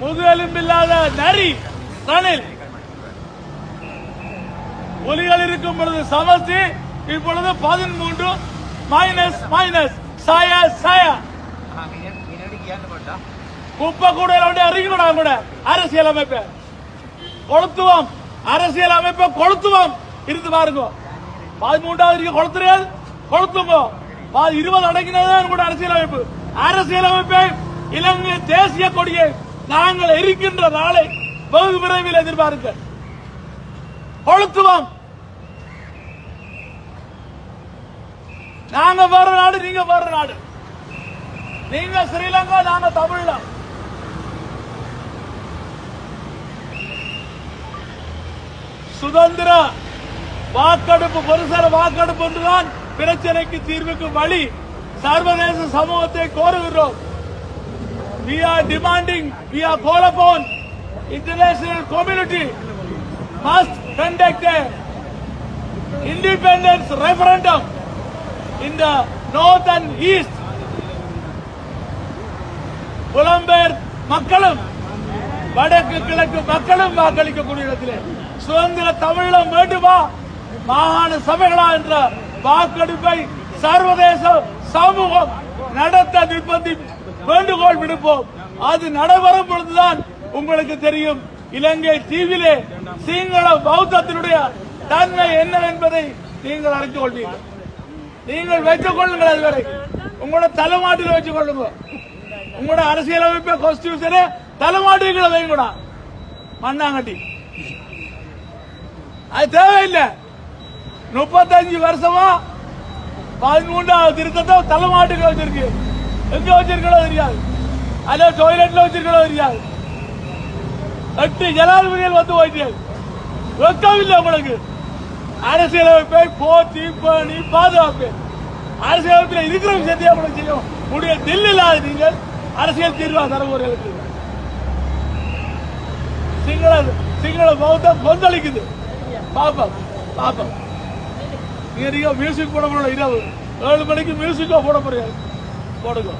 முதுகெலும்பில்லாத நரி ரணில். ஒலிகள் இருக்கும் பொழுது சமஸ்தி இப்பொழுது பதிமூன்று மைனஸ் மைனஸ் சாயா சாயா. குப்பை கூட அறிக்கணும் கூட அரசியல் அமைப்பு. கொளுத்துவோம். அரசியல் அமைப்பை கொளுத்துவோம். இருந்து பாருங்க. பதிமூன்றாவது இருக்க கொளுத்துறது கொளுத்துங்க. இருபது அடங்கினதான் கூட அரசியல் அமைப்பு. அரசியல் அமைப்பை இலங்கை தேசிய கொடியை நாங்கள் இருக்கின்ற நாளை வெகு விரைவில் எதிர்பாருங்கள் கொளுத்துவோம். நாங்க வேற நாடு நீங்க வேற நாடு. நீங்க ஸ்ரீலங்கா நாங்க தமிழம் சுதந்திர வாக்கெடுப்பு பொருசர வாக்கெடுப்பு ஒன்றுதான் பிரச்சனைக்கு தீர்வுக்கு வழி சர்வதேச சமூகத்தை கோருகிறோம் we are demanding we are called upon international community must conduct a independence referendum in the north and east புலம்பெயர் மக்களும் வடக்கு கிழக்கு மக்களும் வாக்களிக்கக்கூடிய இடத்திலே சுதந்திர தமிழம் வேண்டுமா மாகாண சபைகளா என்ற வாக்கெடுப்பை சர்வதேச சமூகம் நடத்த நிர்பந்தி வேண்டுகோள் விடுப்போம். அது நடைபெறும் பொழுதுதான் உங்களுக்கு தெரியும். இலங்கை தீவிலே சிங்கள பௌத்தத்தினுடைய தன்மை என்ன என்பதை நீங்கள் அறிந்து கொள்வீர்கள். நீங்கள் வைத்துக் கொள்ளுங்கள் அதுவரை. உங்களோட தலைமாட்டில் வச்சு கொள்ளுங்க. உங்களோட அரசியலமைப்பு கான்ஸ்டியூஷனே தலைமாட்டிகளை வைங்கடா. மண்ணாங்கட்டி. அது தேவையில்லை. முப்பத்தஞ்சு வருஷமா பதிமூன்றாவது திருத்தத்தை தலைமாட்டுகளை வச்சிருக்கு. எங்க வச்சிருக்கோ தெரியாது. அதே டாய்லெட்ல வச்சிருக்கோ தெரியாது. எட்டு ஜனாதிபதிகள் வந்து போயிட்டீர்கள் வெக்கமில்லை உங்களுக்கு. அரசியலமைப்பை போத்தி பணி பாதுகாப்பு. அரசியலமைப்பில் இருக்கிற விஷயத்தை உங்களுக்கு செய்யும். முடிய தில் இல்லாத நீங்கள் அரசியல் தீர்வாக தரவர்களுக்கு சிங்கள சிங்கள பௌத்தம் கொந்தளிக்குது. பாப்போம் பாப்போம். நீங்க நீங்க மியூசிக் போட போறோம் இரவு. ஏழு மணிக்கு மியூசிக்கா போட போறீங்க? போடுங்க.